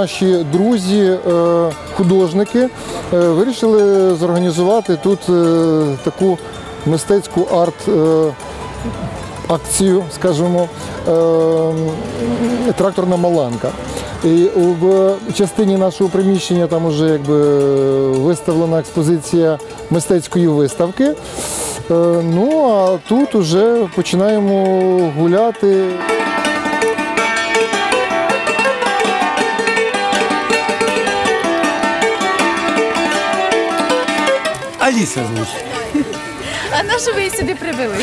Наші друзі, е, е, вирішили зорганізувати тут е, таку мистецьку арт. е, Акцію, скажімо, тракторна маланка. І в частині нашого приміщення там вже якби виставлена експозиція мистецької виставки. Ну а тут вже починаємо гуляти. Аліса звуть. А на що ви її сюди привели?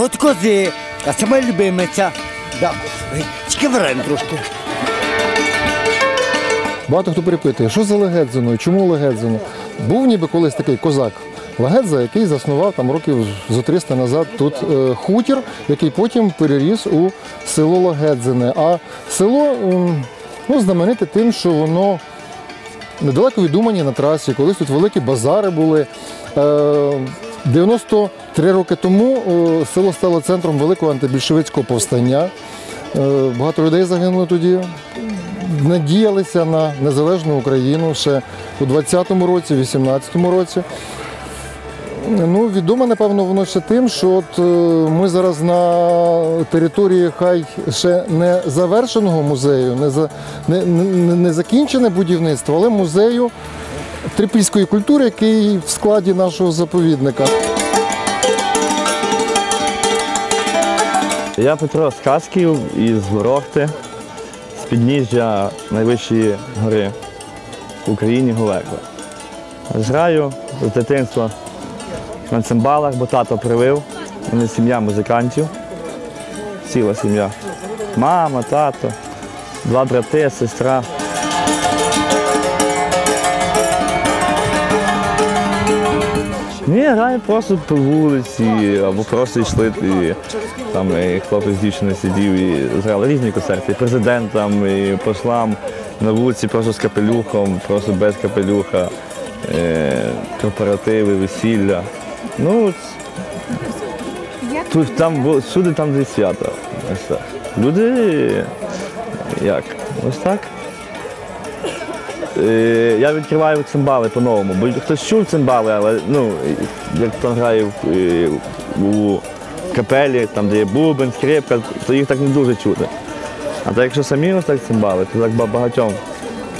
От кози, а це моя любимиця. Да. Тільки варен трошки. Багато хто перепитує, що за Легедзино, чому Легедзино? Був ніби колись такий козак Легедза, який заснував там років зо 300 назад тут е, хутір, який потім переріс у село Легедзине. А село м, ну, знамените тим, що воно недалеко від Умані на трасі, колись тут великі базари були. Е, 93 роки тому е, село стало центром великого антибільшовицького повстання. Е, Багато людей загинуло тоді надіялися на незалежну Україну ще у 20-му році, 18-му році. Ну, відомо, напевно, воно ще тим, що от е, ми зараз на території хай ще не завершеного музею, не, за, не, не, не закінчене будівництво, але музею трипільської культури, який в складі нашого заповідника. Я Петро з Хасків із Ворохти, з підніжжя найвищої гори в Україні Голеко. Граю з дитинства на цимбалах, бо тато привив. Мене сім'я музикантів. Ціла сім'я. Мама, тато, два брати, сестра. Ні, граю просто по вулиці, або просто йшли, і там і хлопець з дівчиною сидів і грали різні концерти. І президентам, і послам на вулиці просто з капелюхом, просто без капелюха, е, корпоративи, весілля. Ну, тут там всюди там де свято. Ось так. Люди як? Ось так. Е, Я відкриваю цимбали по-новому, бо хтось чув цимбали, але ну, як хто грає е, у капелі, там де є бубен, скрипка, то їх так не дуже чути. А так якщо самі ось так цимбали, то так багатьом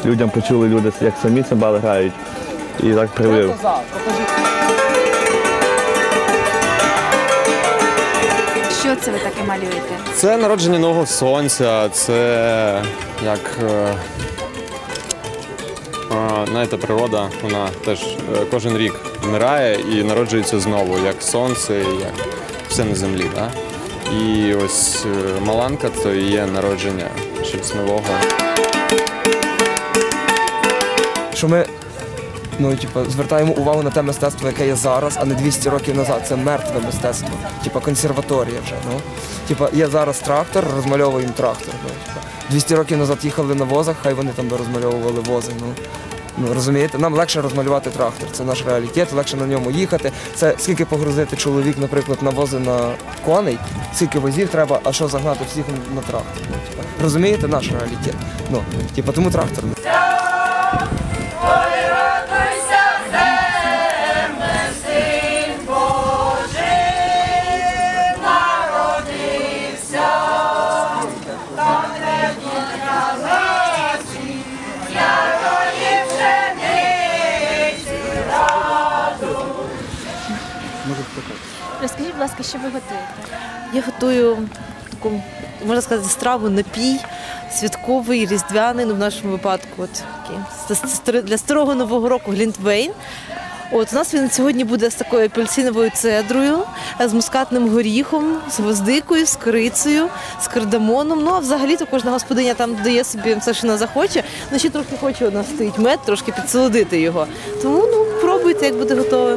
людям почули люди, як самі цимбали грають, і так привив. Що це ви таке малюєте? Це народження нового сонця, це як е, е, знаєте, природа, вона теж е, кожен рік вмирає і народжується знову, як сонце, як все на землі. Да? І ось е, Маланка то і є народження чогось нового. що ми ну, типу, звертаємо увагу на те мистецтво, яке є зараз, а не 200 років назад. Це мертве мистецтво, типу консерваторія вже. Ну. Типу, є зараз трактор, розмальовуємо трактор. Ну, типу. 200 років назад їхали на возах, хай вони там розмальовували вози. Ну. Ну, розумієте, нам легше розмалювати трактор, це наш реалітет, легше на ньому їхати. Це скільки погрузити чоловік, наприклад, на вози на коней, скільки возів треба, а що загнати всіх на трактор. Ну, типу. Розумієте, наш реалітет. Ну, типу, тому трактор. Розкажіть, будь ласка, що ви готуєте? Я готую таку, можна сказати, страву напій, святковий, різдвяний, ну в нашому випадку, от такий, для старого нового року глінтвейн. От у нас він сьогодні буде з такою апельсиновою цедрою, з мускатним горіхом, з гвоздикою, з корицею, з кардамоном. Ну а взагалі то кожна господиня там дає собі все, що вона захоче. Ну ще трохи хоче у нас стоїть мед, трошки підсолодити його. Тому ну пробуйте, як буде готове.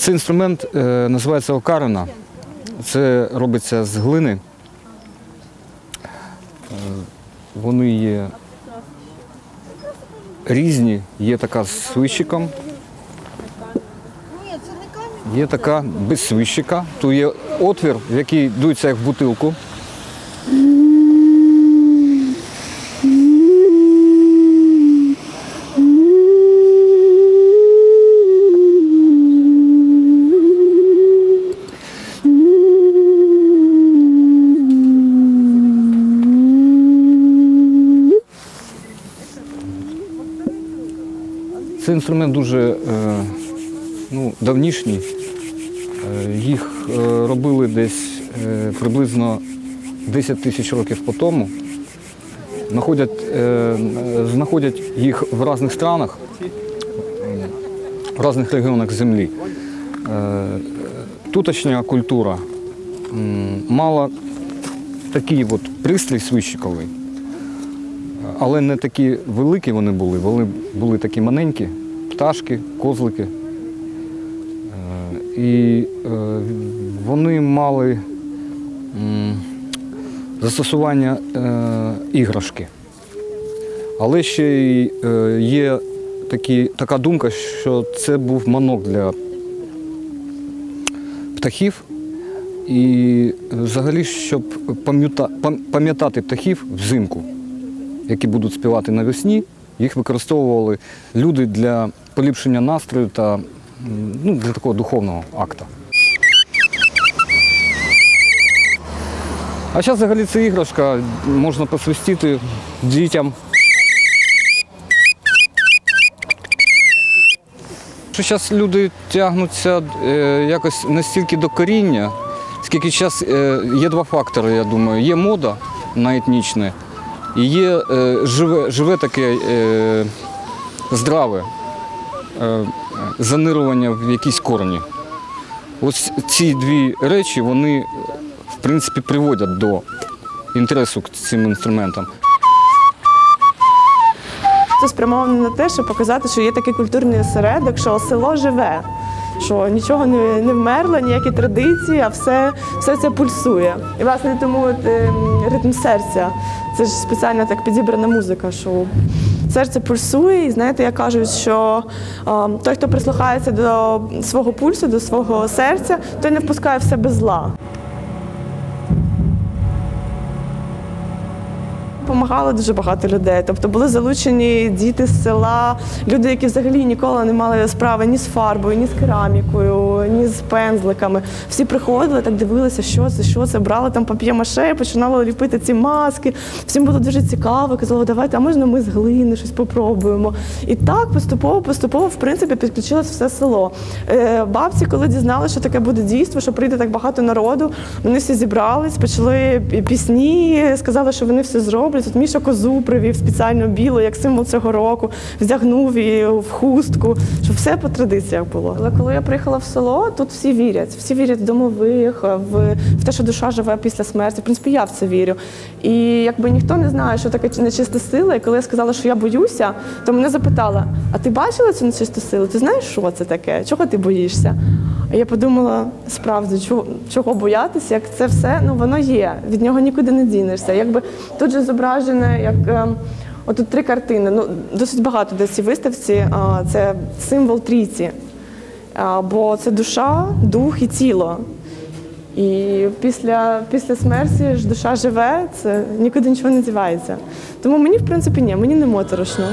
Цей інструмент е, називається окарина. Це робиться з глини. Е, Вони є різні. Є така з свищиком. Є така без свищика. Тут є отвір, в який дується як в бутилку. Цей інструмент дуже е, ну, давнішній. Е, Їх е, робили десь приблизно 10 тисяч років по тому. Знаходять, знаходять їх в різних странах, в різних регіонах землі. Туточня культура мала такий от пристрій свищиковий, але не такі великі вони були, вони були такі маленькі, пташки, козлики. Е, І е, вони мали застосування е, іграшки. Але ще й є такі, така думка, що це був манок для птахів. І взагалі, щоб пам'ятати птахів взимку, які будуть співати навесні, їх використовували люди для поліпшення настрою та ну, для такого духовного акта. А зараз взагалі це іграшка, можна посвистіти дітям. Зараз люди тягнуться е, якось настільки до коріння, скільки зараз е, є два фактори, я думаю. Є мода на етнічне, і є е, живе, живе таке е, здраве е, занирування в якісь корені. Ось ці дві речі, вони, в принципі, приводять до інтересу к цим інструментам. Це спрямовано на те, щоб показати, що є такий культурний осередок, що село живе, що нічого не, не вмерло, ніякі традиції, а все, все це пульсує. І власне тому ем, ритм серця це ж спеціально так підібрана музика, що серце пульсує, і знаєте, як кажуть, що ем, той, хто прислухається до свого пульсу, до свого серця, той не впускає в себе зла. Помагало дуже багато людей. Тобто були залучені діти з села, люди, які взагалі ніколи не мали справи ні з фарбою, ні з керамікою, ні з пензликами. Всі приходили, так дивилися, що це, що це, брали там пап'є-маше, починали ліпити ці маски. Всім було дуже цікаво. Казали, давайте, а можна ми з глини щось попробуємо. І так поступово, поступово, в принципі, підключилось все село. Е, бабці, коли дізналися, що таке буде дійство, що прийде так багато народу, вони всі зібрались, почали пісні, сказали, що вони все зроблять. Тут Міша козу привів спеціально білу, як символ цього року, вдягнув її в хустку, щоб все по традиціях було. Але коли я приїхала в село, тут всі вірять. Всі вірять в домових, в, в те, що душа живе після смерті. В принципі, я в це вірю. І якби ніхто не знає, що таке нечиста сила, і коли я сказала, що я боюся, то мене запитала: а ти бачила цю нечисту силу? Ти знаєш, що це таке? Чого ти боїшся? А я подумала, справді, чого, чого боятися, як це все ну воно є, від нього нікуди не дінешся. Якби тут же зображене, як е, отут три картини. Ну досить багато де цій виставці. Це символ трійці, бо це душа, дух і тіло. І після, після смерті ж душа живе, це нікуди нічого не дівається. Тому мені, в принципі, ні, мені не моторошно.